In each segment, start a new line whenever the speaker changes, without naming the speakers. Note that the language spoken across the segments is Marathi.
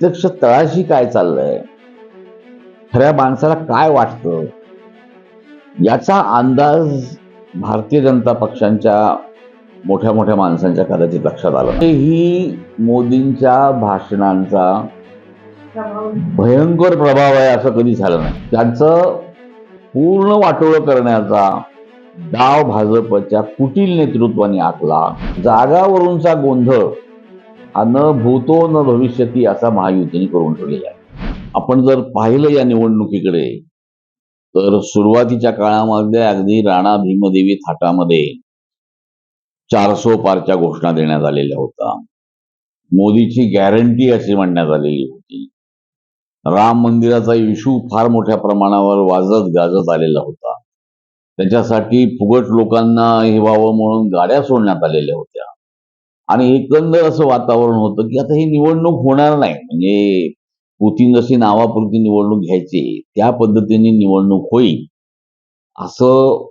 प्रत्यक्ष तळाशी काय चाललंय? खऱ्या माणसाला काय वाटतं? याचा अंदाज भारतीय जनता पक्षांच्या मोठ्या मोठ्या माणसांच्या कदाचित लक्षात आला नाही. ही मोदींच्या भाषणांचा भयंकर प्रभाव आहे असं कधी झालं नाही. त्यांचं पूर्ण वाटोळं करण्याचा डाव भाजपच्या कुटील नेतृत्वाने आखला. जागावरूनचा गोंधळ न भूतो न भविष्यती असा महायुतीने करून ठेवलेला आहे. आपण जर पाहिलं या निवडणुकीकडे तर सुरुवातीच्या काळामध्ये अगदी राणा भीमदेवी थाटामध्ये चारसो पारच्या घोषणा देण्यात आलेल्या होत्या. मोदीची गॅरंटी अशी म्हणण्यात आलेली होती. राम मंदिराचा इशू फार मोठ्या प्रमाणावर वाजत गाजत आलेला होता. त्याच्यासाठी फुगट लोकांना हे व्हावं म्हणून गाड्या सोडण्यात आलेल्या होत्या. आणि एकंदर असं वातावरण होतं की आता ही निवडणूक होणार नाही. म्हणजे पुतीन जशी नावापुरती निवडणूक घ्यायची त्या पद्धतीने निवडणूक होईल असं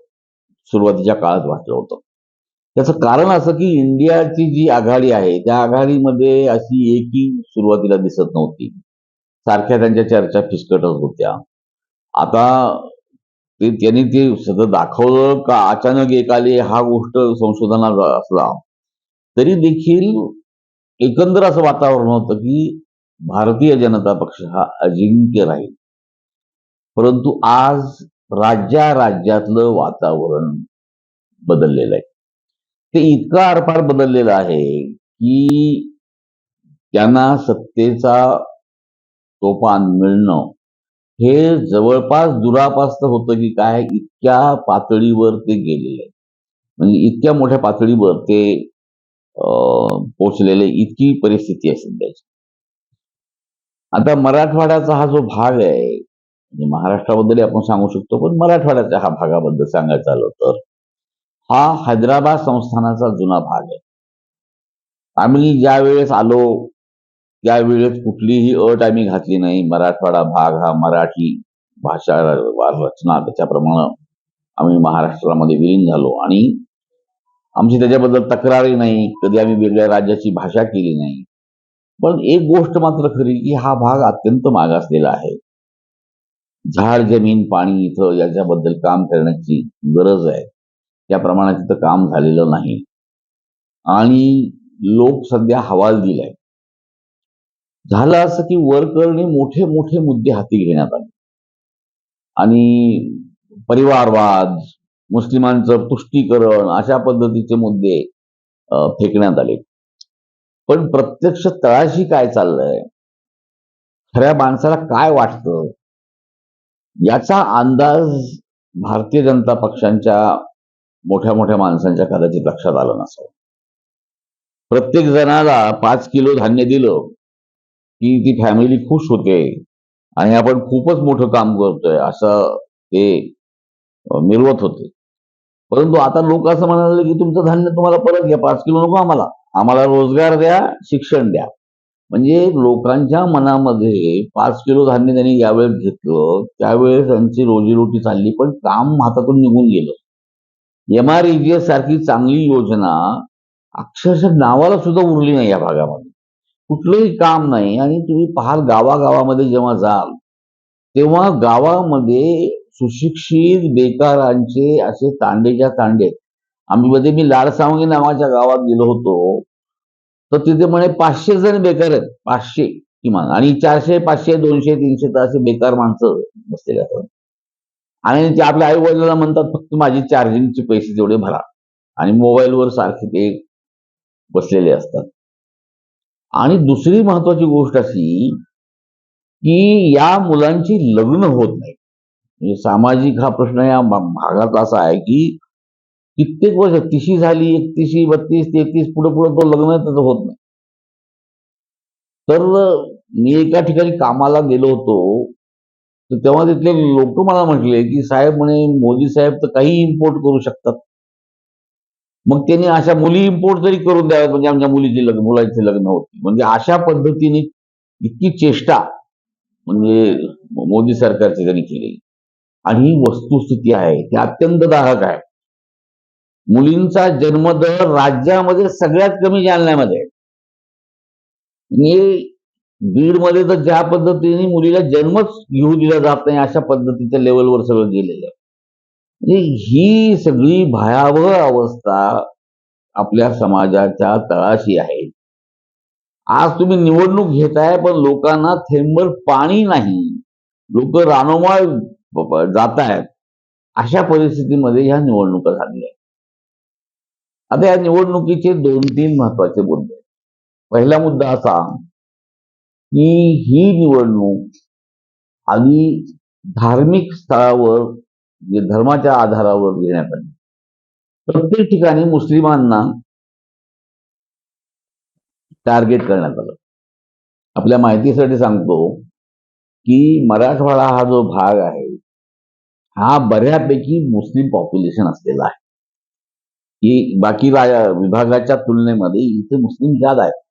सुरुवातीच्या काळात वाटलं होतं. त्याचं कारण असं की इंडियाची जी आघाडी आहे त्या आघाडीमध्ये अशी एकी सुरुवातीला दिसत नव्हती. सारख्या त्यांच्या चर्चा फिसकटत होत्या. आता ते त्यांनी ते सगळं दाखवलं का अचानक एक आले हा गोष्ट संशोधनात असला? तरी देखील एकंदर असं वातावरण होतं की भारतीय जनता पक्ष हा अजिंक्य राहील. परंतु आज राज्या राज्यातलं वातावरण बदललेलं आहे. ते इतकं आरपार बदललेलं आहे की त्यांना सत्तेचा तोफान मिळणं हे जवळपास दुरापास्त होतं की काय इतक्या पातळीवर ते गेलेले आहे म्हणजे इतक्या मोठ्या पातळीवर ते पोचलेले इतकी परिस्थिती आहे सध्याची. आता मराठवाड्याचा हा जो भाग आहे म्हणजे महाराष्ट्राबद्दल आपण सांगू शकतो पण मराठवाड्याच्या हा भागाबद्दल सांगायचं आलं तर हा हैदराबाद संस्थानाचा जुना भाग आहे. आम्ही ज्या वेळेस आलो त्यावेळेस कुठलीही अट आम्ही घातली नाही. मराठवाडा भाग हा मराठी भाषा रचना त्याच्याप्रमाणे आम्ही महाराष्ट्रामध्ये विलीन झालो. आणि आमची त्याच्याबद्दल तक्रारही नाही कधी आम्ही वेगळ्या राज्याची भाषा केली नाही. पण एक गोष्ट मात्र खरी की हा भाग अत्यंत मागासलेला आहे. झाड जमीन पाणी इथं याच्याबद्दल काम करण्याची गरज आहे. त्या प्रमाणात तिथं काम झालेलं नाही. आणि लोक सध्या हवालदिल आहे झालं असं की वरकरणी मोठे मोठे मुद्दे हाती घेण्यात आले. आणि परिवारवाद मुस्लिमांचं तुष्टीकरण अशा पद्धतीचे मुद्दे फेकण्यात आले. पण प्रत्यक्ष तळाशी काय चाललंय? खऱ्या माणसाला काय वाटतं? याचा अंदाज भारतीय जनता पक्षांच्या मोठ्या मोठ्या माणसांच्या कदाचित लक्षात आलं नसावं. प्रत्येक जणाला पाच किलो धान्य दिलं की ती फॅमिली खुश होते आणि आपण खूपच मोठं काम करतोय असं ते मिरवत होते. परंतु आता लोक असं म्हणाले की तुमचं धान्य तुम्हाला परत घ्या पाच किलो नको आम्हाला. आम्हाला रोजगार द्या शिक्षण द्या. म्हणजे लोकांच्या मनामध्ये पाच किलो धान्य त्यांनी यावेळेस घेतलं त्यावेळेस त्यांची रोजीरोटी चालली पण काम हातातून निघून गेलं. एम आर सारखी चांगली योजना अक्षरशः नावाला सुद्धा उरली नाही या भागामध्ये. कुठलंही काम नाही आणि तुम्ही पाहाल गावागावामध्ये जेव्हा जाल तेव्हा गावामध्ये सुशिक्षित बेकारांचे असे तांडेच्या तांडे. आहेत. आम्ही मध्ये मी लाडसावंगी नावाच्या गावात गेलो होतो. तर तिथे म्हणे पाचशे जण बेकार आहेत. पाचशे किमान. आणि चारशे पाचशे दोनशे तीनशे तर असे बेकार माणसं बसलेले असतात आणि ते आपल्या आई वडिलांना म्हणतात फक्त माझी चार्जिंगचे पैसे तेवढे भरा. आणि मोबाईलवर सारखे ते बसलेले असतात. आणि दुसरी महत्वाची गोष्ट अशी की या मुलांची लग्न होत नाही. म्हणजे सामाजिक हा प्रश्न या भागात असा आहे की कित्येक वर्ष तिशी झाली एकतीशी बत्तीस तेहतीस पुढे पुढे तो लग्न त्याचं होत नाही. तर मी एका ठिकाणी कामाला गेलो होतो तर तेव्हा तिथले लोक मला म्हटले की साहेब म्हणे मोदी साहेब तर काही इम्पोर्ट करू शकतात. मग त्यांनी अशा मुली इम्पोर्ट जरी करून द्याव्यात म्हणजे आमच्या मुलीची लग्न मुलाची लग्न होती. म्हणजे अशा पद्धतीने इतकी चेष्टा म्हणजे मोदी सरकारची त्यांनी केली आणि ही वस्तुस्थिती आहे. ती अत्यंत दाहक आहे. मुलींचा जन्मदर राज्यामध्ये सगळ्यात कमी जालन्यामध्ये आहे. म्हणजे बीडमध्ये तर ज्या पद्धतीने मुलीला जन्मच घेऊ दिला जात नाही अशा पद्धतीच्या लेवलवर सगळं गेलेलं आहे. म्हणजे ही सगळी भयावह अवस्था आपल्या समाजाच्या तळाशी आहे. आज तुम्ही निवडणूक घेताय पण लोकांना थेंबर पाणी नाही. लोक रानोमाळ जात आहेत अशा परिस्थितीमध्ये ह्या निवडणुका झालेल्या आहेत. आता या निवडणुकीचे दोन तीन महत्त्वाचे मुद्दे आहेत. पहिला मुद्दा असा की ही निवडणूक आधी धार्मिक स्थळावर म्हणजे धर्माच्या आधारावर घेण्यात आली. प्रत्येक ठिकाणी मुस्लिमांना टार्गेट करण्यात आलं. आपल्या माहितीसाठी सांगतो की मराठवाडा हा जो भाग आहे हा बऱ्यापैकी मुस्लिम पॉप्युलेशन असलेला आहे. की बाकी विभागाच्या तुलनेमध्ये इथे मुस्लिम जादा आहेत.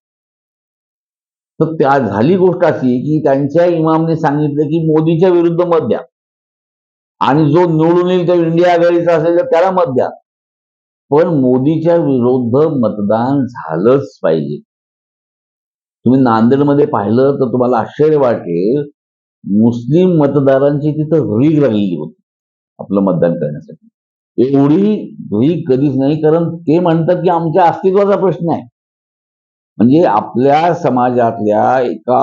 तर त्या झाली गोष्ट अशी की त्यांच्या इमामने सांगितलं की मोदीच्या विरुद्ध मत द्या. आणि जो निवडून येईल तो इंडिया आघाडीचा असेल तर त्याला मत द्या. पण मोदीच्या विरुद्ध मतदान झालंच पाहिजे. तुम्ही नांदेडमध्ये पाहिलं तर तुम्हाला आश्चर्य वाटेल. मुस्लिम मतदारांची तिथं रीग लागलेली होती. आपलं मतदान करण्यासाठी. एवढी रीग कधीच नाही कारण ते म्हणतात की आमच्या अस्तित्वाचा प्रश्न आहे. म्हणजे आपल्या समाजातल्या एका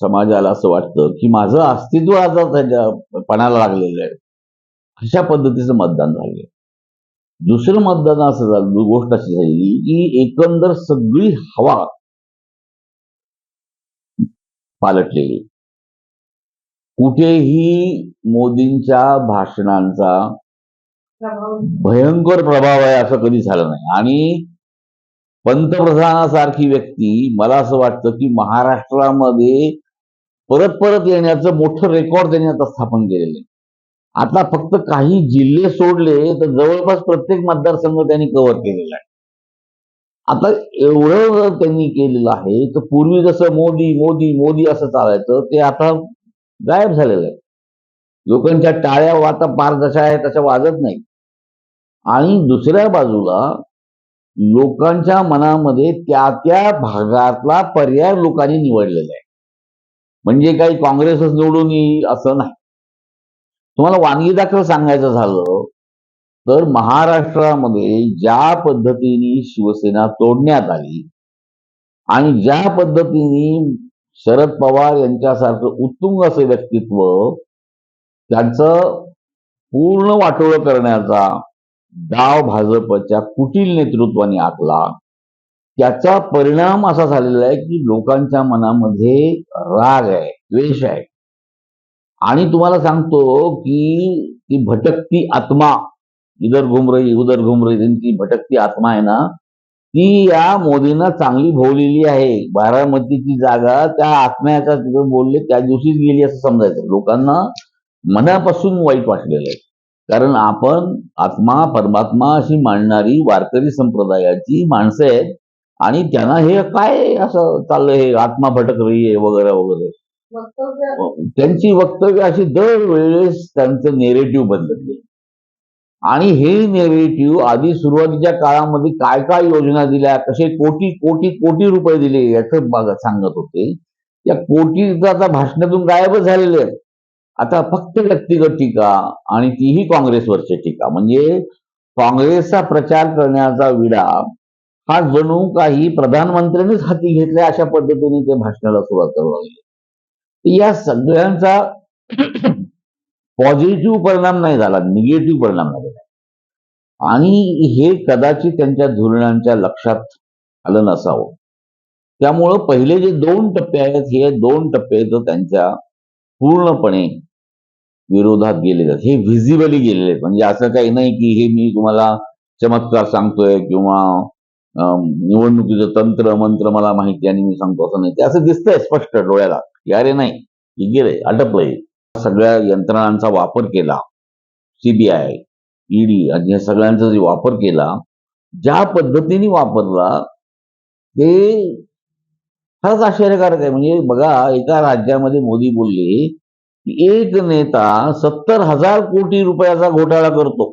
समाजाला असं वाटतं की माझं अस्तित्व आता त्याच्या पणाला लागलेलं आहे. अशा पद्धतीचं मतदान झालं दुसरं मतदान असं झालं गोष्ट अशी झाली की एकंदर सगळी हवा पालटलेली. कुठेही मोदींच्या भाषणांचा भयंकर प्रभाव आहे असं कधी झालं नाही. आणि पंतप्रधानासारखी व्यक्ती मला असं वाटतं की महाराष्ट्रामध्ये परत परत येण्याचं मोठं रेकॉर्ड त्यांनी आता स्थापन केलेलं आहे. आता फक्त काही जिल्हे सोडले तर जवळपास प्रत्येक मतदारसंघ त्यांनी कव्हर केलेला आहे. आता एवढं त्यांनी केलेलं आहे तर पूर्वी जसं मोदी मोदी मोदी असं चालायचं ते आता गायब झालेलं आहे. लोकांच्या टाळ्या वाता पार जशा आहेत तशा वाजत नाही आणि दुसऱ्या बाजूला लोकांच्या मनामध्ये त्या त्या भागातला पर्याय लोकांनी निवडलेला आहे. म्हणजे काही काँग्रेसच निवडून येईल असं नाही. तुम्हाला वानगी दाखल सांगायचं झालं तर महाराष्ट्रामध्ये ज्या पद्धतीने शिवसेना तोडण्यात आली आणि ज्या पद्धतीने शरद पवार यांच्यासारखं उत्तुंग असं व्यक्तित्व त्यांचं पूर्ण वाटोळं करण्याचा डाव भाजपच्या कुटील नेतृत्वाने आखला. त्याचा परिणाम असा झालेला आहे की लोकांच्या मनामध्ये राग आहे द्वेष आहे. आणि तुम्हाला सांगतो की ती भटकती आत्मा इधर घुम रही उधर घुम रही त्यांची भटकती आत्मा आहे ना ती या मोदींना चांगली भोवलेली आहे. बारामतीची जागा त्या आत्म्याचा तिथं बोलले त्या दिवशीच गेली असं समजायचं. लोकांना मनापासून वाईट वाटलेलं आहे. कारण आपण आत्मा परमात्मा अशी मांडणारी वारकरी संप्रदायाची माणसं आहेत आणि त्यांना हे काय असं चाललंय हे आत्मा भटक रही आहे वगैरे वगैरे. त्यांची वक्तव्य अशी दरवेळेस त्यांचं नेरेटिव्ह बदलत आणि हे नेरेटिव्ह आधी सुरुवातीच्या काळामध्ये काय काय योजना दिल्या कसे कोटी कोटी कोटी रुपये दिले याचं सांगत होते. त्या कोटी आता भाषणातून गायबच झालेले आहेत. आता फक्त व्यक्तिगत टीका आणि तीही काँग्रेसवरची टीका. म्हणजे काँग्रेसचा प्रचार करण्याचा विडा हा जणू काही प्रधानमंत्र्यांनीच हाती घेतल्या अशा पद्धतीने ते भाषणाला सुरुवात करू लागले. या सगळ्यांचा पॉझिटिव्ह परिणाम नाही झाला निगेटिव्ह परिणाम नाही आणि हे कदाचित त्यांच्या धोरणांच्या लक्षात आलं नसावं. त्यामुळं पहिले जे दोन टप्पे आहेत हे दोन टप्पे तर त्यांच्या पूर्णपणे विरोधात गेलेले आहेत. हे व्हिजिबली गेलेले आहेत. म्हणजे असं काही नाही की हे मी तुम्हाला चमत्कार सांगतोय किंवा निवडणुकीचं तंत्र मंत्र मला माहिती आणि मी सांगतो असं नाही. ते असं दिसतंय स्पष्ट डोळ्याला. की अरे नाही गेले गेलंय अटपलंय सगळ्या यंत्रणांचा वापर केला. सीबीआय ईडी आणि या सगळ्यांचा जे वापर केला ज्या पद्धतीने वापरला ते फारच आश्चर्यकारक आहे. म्हणजे बघा एका राज्यामध्ये मोदी बोलले की एक नेता सत्तर हजार कोटी रुपयाचा घोटाळा करतो.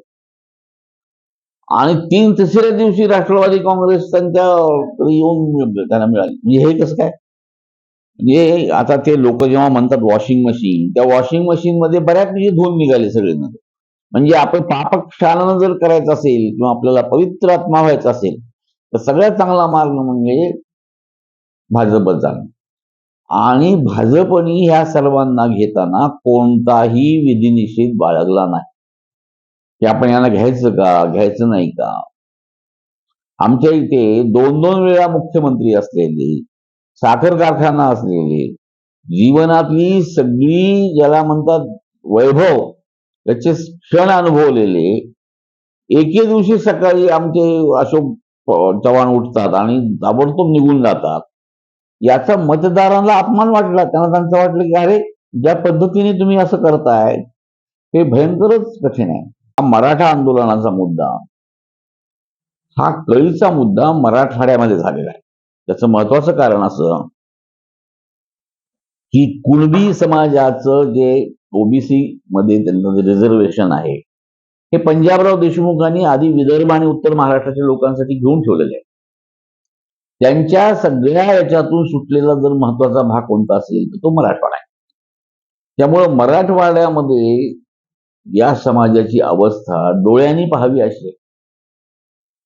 आणि तीन तिसऱ्या दिवशी राष्ट्रवादी काँग्रेस त्यांच्या येऊन त्यांना मिळाली. म्हणजे हे कसं काय? म्हणजे आता ते लोक जेव्हा म्हणतात वॉशिंग मशीन त्या वॉशिंग मशीन मध्ये बऱ्यापैकी धुवून निघाले सगळे म्हणजे आपण पापक्षालन जर करायचं असेल किंवा आपल्याला पवित्र आत्मा व्हायचा असेल तर सगळ्यात चांगला मार्ग म्हणजे भाजपत जाणं. आणि भाजपनी ह्या सर्वांना घेताना कोणताही विधिनिषेध बाळगला नाही. की आपण यांना घ्यायचं का घ्यायचं नाही का? आमच्या इथे दोन दोन वेळा मुख्यमंत्री असलेले साखर कारखाना असलेले जीवनातली सगळी ज्याला म्हणतात वैभव त्याचे क्षण अनुभवलेले. एके दिवशी सकाळी आमचे अशोक चव्हाण उठतात आणि ताबडतोब निघून जातात. याचा मतदारांना अपमान वाटला. त्यांना त्यांचं वाटलं की अरे ज्या पद्धतीने तुम्ही असं करताय हे भयंकरच कठीण आहे. हा मराठा आंदोलनाचा मुद्दा. हा कळीचा मुद्दा मराठवाड्यामध्ये झालेला आहे. त्याचं महत्वाचं कारण असं की कुणबी समाजाचं जे ओबीसी मध्ये त्यांचं रिझर्वेशन आहे हे पंजाबराव देशमुखांनी आधी विदर्भ आणि उत्तर महाराष्ट्राच्या लोकांसाठी घेऊन ठेवलेले आहे त्यांच्या सगळ्या याच्यातून सुटलेला जर महत्त्वाचा भाग कोणता असेल तर तो मराठवाडा आहे. त्यामुळं मराठवाड्यामध्ये या समाजाची अवस्था डोळ्यांनी पाहावी अशी. आहे.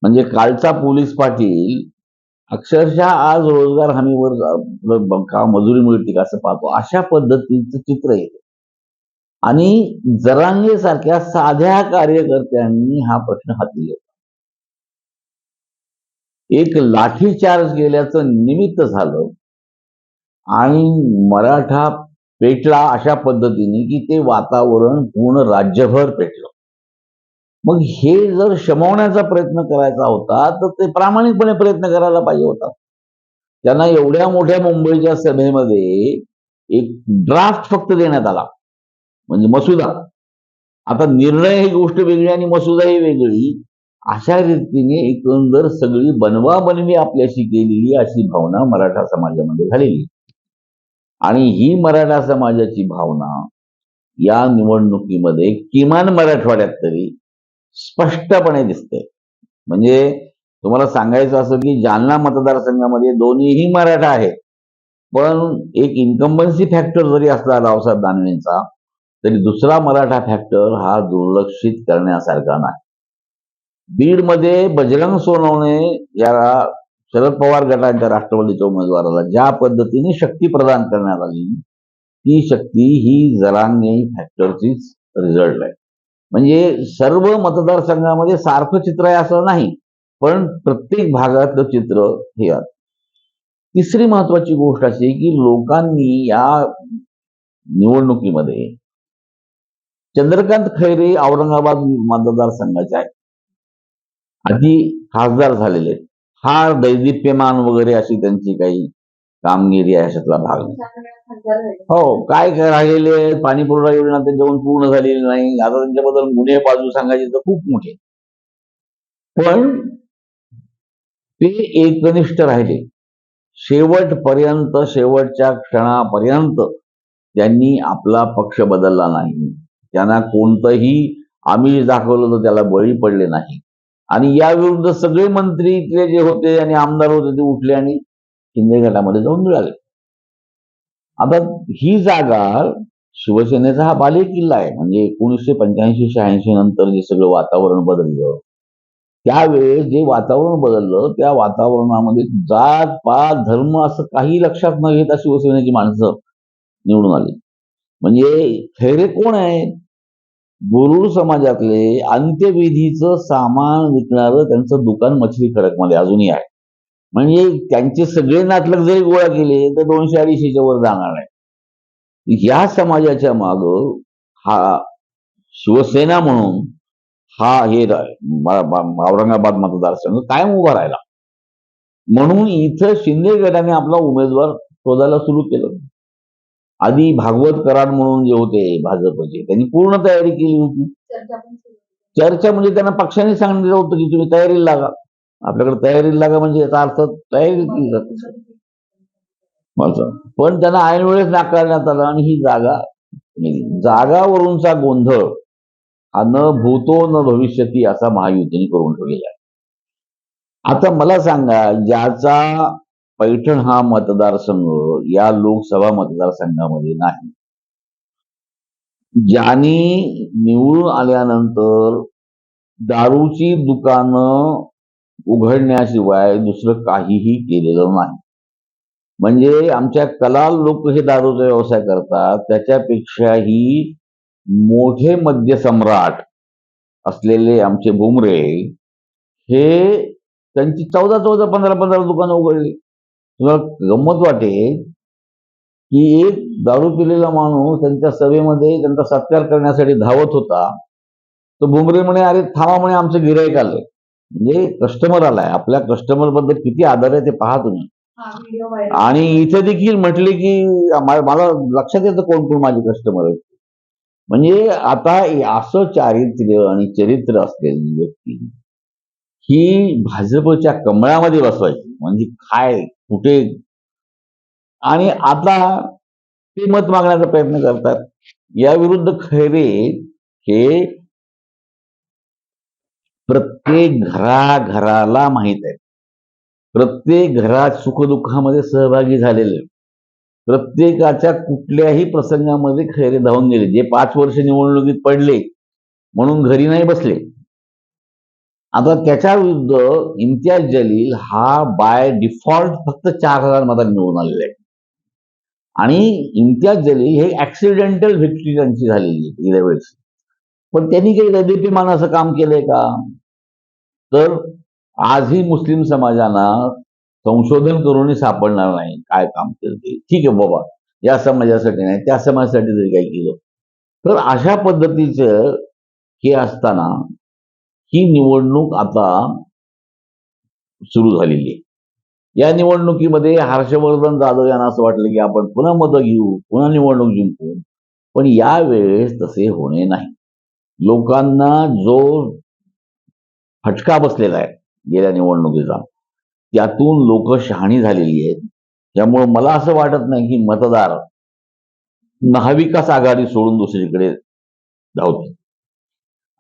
म्हणजे कालचा पोलीस पाटील अक्षरशः आज रोजगार हमीवर का मजुरी मिळते का असं पाहतो अशा पद्धतीचं चित्र येते आणि जरांगे सारख्या साध्या कार्यकर्त्यांनी हा प्रश्न हाती घेतला. एक लाठीचार्ज केल्याचं निमित्त झालं आणि मराठा पेटला अशा पद्धतीने की ते वातावरण पूर्ण राज्यभर पेटलं. मग हे जर शमवण्याचा प्रयत्न करायचा होता तर ते प्रामाणिकपणे प्रयत्न करायला पाहिजे होता. त्यांना एवढ्या मोठ्या मुंबईच्या सभेमध्ये एक ड्राफ्ट फक्त देण्यात आला. म्हणजे मसुदा. आता निर्णय ही गोष्ट वेगळी आणि मसुदा ही वेगळी. अशा रीतीने एकंदर सगळी बनवा बनवी आपल्याशी केलेली अशी भावना मराठा समाजामध्ये झालेली. आणि ही मराठा समाजाची भावना या निवडणुकीमध्ये किमान मराठवाड्यात तरी स्पष्टपणे दिसते. म्हणजे तुम्हाला सांगायचं असं की जालना मतदारसंघामध्ये दोन्हीही मराठा आहेत. पण एक इन्कम्बन्सी फॅक्टर जरी असला रावसाहेब दानवेंचा तरी दुसरा मराठा फॅक्टर हा दुर्लक्षित करण्यासारखा नाही. बीडमध्ये बजरंग सोनवणे या शरद पवार गटाच्या राष्ट्रवादीच्या उमेदवाराला ज्या पद्धतीने शक्ती प्रदान करण्यात आली ती शक्ती ही जरांगे फॅक्टरचीच रिझल्ट आहे. म्हणजे सर्व मतदारसंघामध्ये सारखं चित्र आहे असं नाही पण प्रत्येक भागातलं चित्र हे आहे. तिसरी महत्वाची गोष्ट अशी की लोकांनी या निवडणुकीमध्ये चंद्रकांत खैरे औरंगाबाद मतदारसंघाचे आहेत. आधी खासदार झालेले हा फार दैदिप्यमान वगैरे अशी त्यांची काही कामगिरी आहे अशातला भाग नाही. हो काय काय राहिलेले पाणीपुरवठा पाणी पुरवठा योजना त्यांच्याकडून पूर्ण झालेली नाही. आता त्यांच्याबद्दल गुन्हे बाजू सांगायचे तर खूप मोठे पण ते एकनिष्ठ राहिले. शेवटपर्यंत शेवटच्या क्षणापर्यंत त्यांनी आपला पक्ष बदलला नाही. त्यांना कोणतंही आमिष दाखवलं तर त्याला बळी पडले नाही. आणि या विरुद्ध सगळे मंत्री इथले जे होते आणि आमदार होते ते उठले आणि शिंदे गटामध्ये जाऊन मिळाले. आता ही जागा शिवसेनेचा हा बाले किल्ला आहे. म्हणजे एकोणीसशे पंच्याऐंशी शहाऐंशी नंतर जे सगळं वातावरण बदललं त्यावेळेस जे वातावरण बदललं त्या वातावरणामध्ये जात पात धर्म असं काही लक्षात न घेता शिवसेनेची माणसं निवडून आली. म्हणजे खैरे कोण आहेत? गुरुड समाजातले अंत्यविधीचं सामान विकणारं त्यांचं दुकान मछली खडकमध्ये अजूनही आहे. म्हणजे त्यांचे सगळे नातलग जरी गोळा केले तर दोनशे अडीचशेच्या वर जाणार नाही. या समाजाच्या माग हा शिवसेना म्हणून हा हे औरंगाबाद मतदारसंघ कायम उभा राहिला. म्हणून इथं शिंदे गटाने आपला उमेदवार शोधायला सुरू केलं. आधी भागवत कराड म्हणून जे होते भाजपचे त्यांनी पूर्ण तयारी केली होती चर्चा म्हणजे त्यांना पक्षाने सांगितलं होतं की तुम्ही तयारीला लागा आपल्याकडे तयारीला लागा म्हणजे याचा अर्थ तयारी केली जाते. पण त्यांना ऐन वेळेस नाकारण्यात आलं आणि ही जागा. जागावरूनचा गोंधळ हा न भूतो न भविष्यती असा महायुतीने करून ठेवलेला आहे आता मला सांगा ज्याचा पैठण हा मतदारसंघ या लोकसभा मतदारसंघामध्ये नाही. ज्यांनी निवडून आल्यानंतर दारूची दुकानं उघडण्याशिवाय दुसरं काहीही केलेलं नाही. म्हणजे आमच्या कलाल लोक हे दारूचा व्यवसाय करतात त्याच्यापेक्षाही मोठे मद्यसम्राट असलेले आमचे बुमरे हे त्यांची चौदा चौदा पंधरा पंधरा दुकानं उघडली. तुम्हाला गंमत वाटेल की एक दारू पिलेला माणूस त्यांच्या सभेमध्ये त्यांचा सत्कार करण्यासाठी धावत होता. तो बुमरे म्हणे अरे थांबा म्हणे आमचं गिराईक आलंय म्हणजे कस्टमर आलाय. आपल्या कस्टमरबद्दल किती आदर आहे ते पहा तुम्ही. आणि इथे देखील म्हटले की मला लक्षात येतं कोण कोण माझे कस्टमर आहेत म्हणजे आता असं चारित्र्य आणि चरित्र असलेली व्यक्ती ही भाजपच्या कमळामध्ये बसवायची. म्हणजे काय कुठे? आणि आता ते मत मागण्याचा प्रयत्न करतात. या विरुद्ध खैरे हे प्रत्येक घराघराला माहीत आहे प्रत्येक घरात सुखदुःखामध्ये सहभागी झालेले. प्रत्येकाच्या कुठल्याही प्रसंगामध्ये खैरे धावून गेले. जे पाच वर्ष निवडणुकीत पडले म्हणून घरी नाही बसले. आता त्याच्या विरुद्ध इम्तियाज जलील हा बाय डिफॉल्ट फक्त चार हजार मतांनी निवडून आलेला आहे. आणि इम्तियाज जलील हे ऍक्सिडेंटल व्हिक्टरी त्यांची झालेली आहे गेल्या वेळेस. पण त्यांनी काही रदेपीमान असं काम केलंय का? तर आजही मुस्लिम समाजाला संशोधन करूनही सापडणार नाही काय काम केलं ते ठीक आहे बाबा या समाजासाठी नाही त्या समाजासाठी जरी काही केलं. तर अशा पद्धतीचं हे असताना ही निवडणूक आता सुरू झालेली आहे. या निवडणुकीमध्ये हर्षवर्धन जाधव यांना असं वाटलं की आपण पुन्हा मतं घेऊ पुन्हा निवडणूक जिंकू पण यावेळेस तसे होणे नाही. लोकांना जो फटका बसलेला आहे गेल्या निवडणुकीचा त्यातून लोक शहाणी झालेली आहेत. त्यामुळे मला असं वाटत नाही की मतदार महाविकास आघाडी सोडून दुसरीकडे धावतील.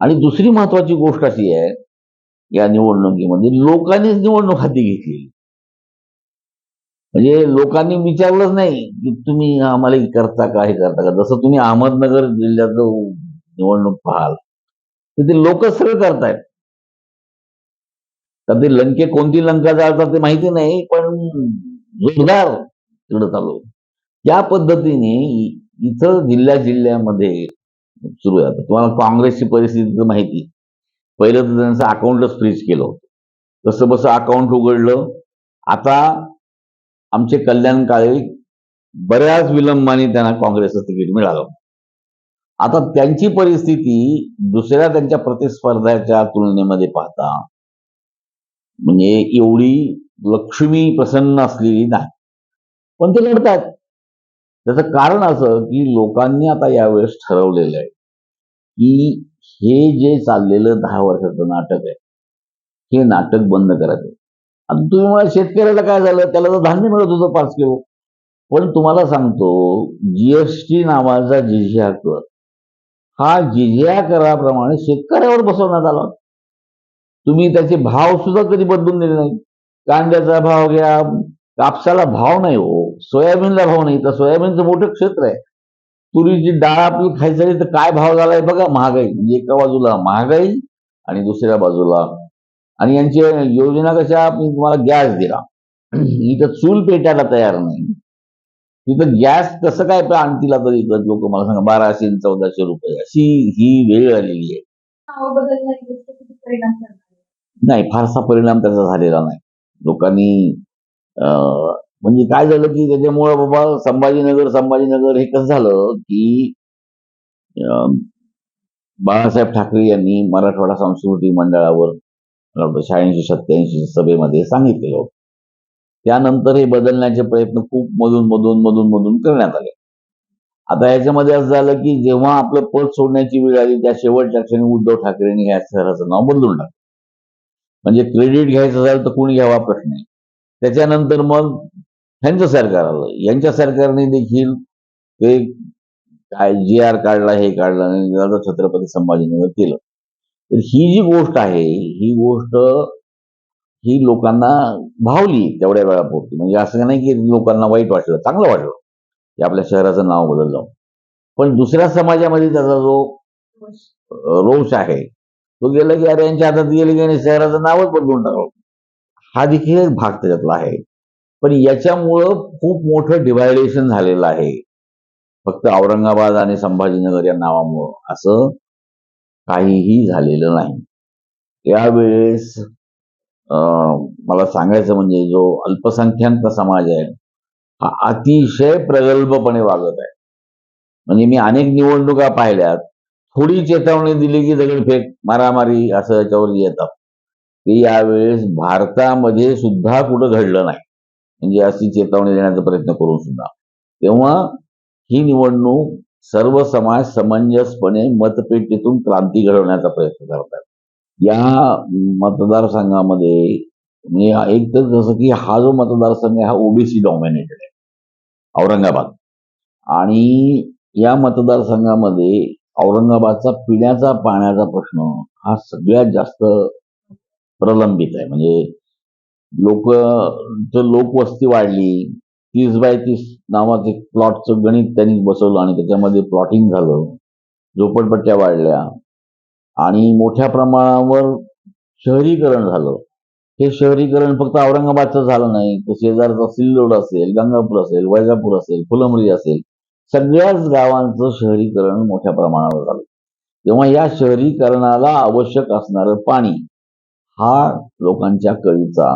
आणि दुसरी महत्वाची गोष्ट अशी आहे या निवडणुकीमध्ये लोकांनीच निवडणूक हाती घेतली म्हणजे लोकांनी विचारलंच नाही की तुम्ही आम्हाला करता का हे करता का? जसं तुम्ही अहमदनगर जिल्ह्याचं निवडणूक पाहाल तर ते लोक सगळं करतायत. तर ते लंके कोणती लंका जाळतात ते माहिती नाही पण जोरदार तिकडं चालू या त्या पद्धतीने इथं जिल्ह्या जिल्ह्यामध्ये सुरू आहे तुम्हाला काँग्रेसची परिस्थिती तर माहिती. पहिलं तर त्यांचं अकाउंटच फ्रीज केलं होतं. कसं बसं अकाउंट उघडलं. आता आमचे कल्याणकाळी बऱ्याच विलंबाने त्यांना काँग्रेसचं तिकीट मिळालं. आता त्यांची परिस्थिती दुसऱ्या त्यांच्या प्रतिस्पर्ध्याच्या तुलनेमध्ये पाहता म्हणजे एवढी लक्ष्मी प्रसन्न असलेली नाही. पण ते लढतात त्याचं कारण असं की लोकांनी आता यावेळेस ठरवलेलं आहे की हे जे चाललेलं दहा वर्षाचं नाटक आहे हे नाटक बंद करायचं. आणि तुम्ही मला शेतकऱ्याला काय झालं? त्याला तर धान्य मिळत होतं पाच किलो. पण तुम्हाला सांगतो जीएसटी नावाचा जिजिया कर हा जिजिया कराप्रमाणे शेतकऱ्यावर बसवण्यात आला तुम्ही त्याचे भाव सुद्धा कधी बदलून दिले नाही कांद्याचा भाव घ्या कापसाला भाव नाही हो. सोयाबीनला भाव नाही. तर सोयाबीनचं मोठं क्षेत्र आहे. तुरीची डाळ आपली खायची तर काय भाव झालाय बघा? महागाई. म्हणजे एका बाजूला महागाई आणि दुसऱ्या बाजूला. आणि यांची योजना कशा? मी तुम्हाला गॅस दिला. इथं चूल पेटायला तयार नाही. तिथं गॅस कसं काय आणतील आता लोक मला सांगा. बाराशे चौदाशे रुपये. अशी ही वेळ आलेली आहे? नाही फारसा परिणाम त्याचा झालेला नाही. लोकांनी म्हणजे काय झालं की त्याच्यामुळे बाबा संभाजीनगर संभाजीनगर हे कसं झालं की अं, बाळासाहेब ठाकरे यांनी मराठवाडा सांस्कृतिक मंडळावर शहाऐंशी सत्याऐंशी सभेमध्ये सांगितलेलं होतं. त्यानंतर हे बदलण्याचे प्रयत्न खूप मधून मधून मधून मधून करण्यात आले. आता याच्यामध्ये असं झालं की जेव्हा आपलं पद सोडण्याची वेळ आली त्या शेवटच्या क्षणी उद्धव ठाकरेंनी या शहराचं नाव बदलून टाकलं. म्हणजे क्रेडिट घ्यायचं झालं तर कोणी घ्यावा प्रश्न आहे त्याच्यानंतर मग ह्यांचं सरकार आलं. यांच्या सरकारने देखील ते काय जी आर काढला हे काढलं आणि छत्रपती संभाजीनगर केलं. तर ही जी गोष्ट आहे ही गोष्ट ही लोकांना भावली तेवढ्या वेळापुरती. म्हणजे असं नाही की लोकांना वाईट वाटलं चांगलं वाटलं की आपल्या शहराचं नाव बदललं पण दुसऱ्या समाजामध्ये त्याचा जो रोष आहे तो गेला की अरे यांच्या हातात गेले की आणि शहराचं नावच बदलून टाकलं हा देखील एक भाग त्याच्यातला आहे. पण याच्यामुळं खूप मोठं डिव्हायडेशन झालेलं आहे. फक्त औरंगाबाद आणि संभाजीनगर या नावामुळं असं काहीही झालेलं नाही. यावेळेस अं, मला सांगायचं म्हणजे जो अल्पसंख्याक समाज आहे हा अतिशय प्रगल्भपणे वागत आहे. म्हणजे मी अनेक निवडणुका पाहिल्यात थोडी चेतावणी दिली की दगडफेक मारामारी असं याच्यावर येतात. ते यावेळेस भारतामध्ये सुद्धा कुठं घडलं नाही. म्हणजे अशी चेतावणी देण्याचा प्रयत्न करून सुद्धा. तेव्हा ही निवडणूक सर्व समाज समंजसपणे मतपेटीतून क्रांती घडवण्याचा प्रयत्न करतात. या मतदारसंघामध्ये म्हणजे एक तर जसं की हा जो मतदारसंघ आहे हा ओबीसी डॉमिनेटेड आहे औरंगाबाद. आणि या मतदारसंघामध्ये औरंगाबादचा पिण्याचा पाण्याचा प्रश्न हा सगळ्यात जास्त प्रलंबित आहे. म्हणजे लोक लोकवस्ती वाढली तीस बाय तीस नावाचे प्लॉटचं गणित त्यांनी बसवलं आणि त्याच्यामध्ये प्लॉटिंग झालं झोपडपट्ट्या वाढल्या आणि मोठ्या प्रमाणावर शहरीकरण झालं. हे शहरीकरण फक्त औरंगाबादचं झालं नाही. तर शेजारचा सिल्लोड असेल गंगापूर असेल वैजापूर असेल फुलंब्री असेल सगळ्याच गावांचं शहरीकरण मोठ्या प्रमाणावर झालं. तेव्हा या शहरीकरणाला आवश्यक असणारं पाणी हा लोकांच्या कळीचा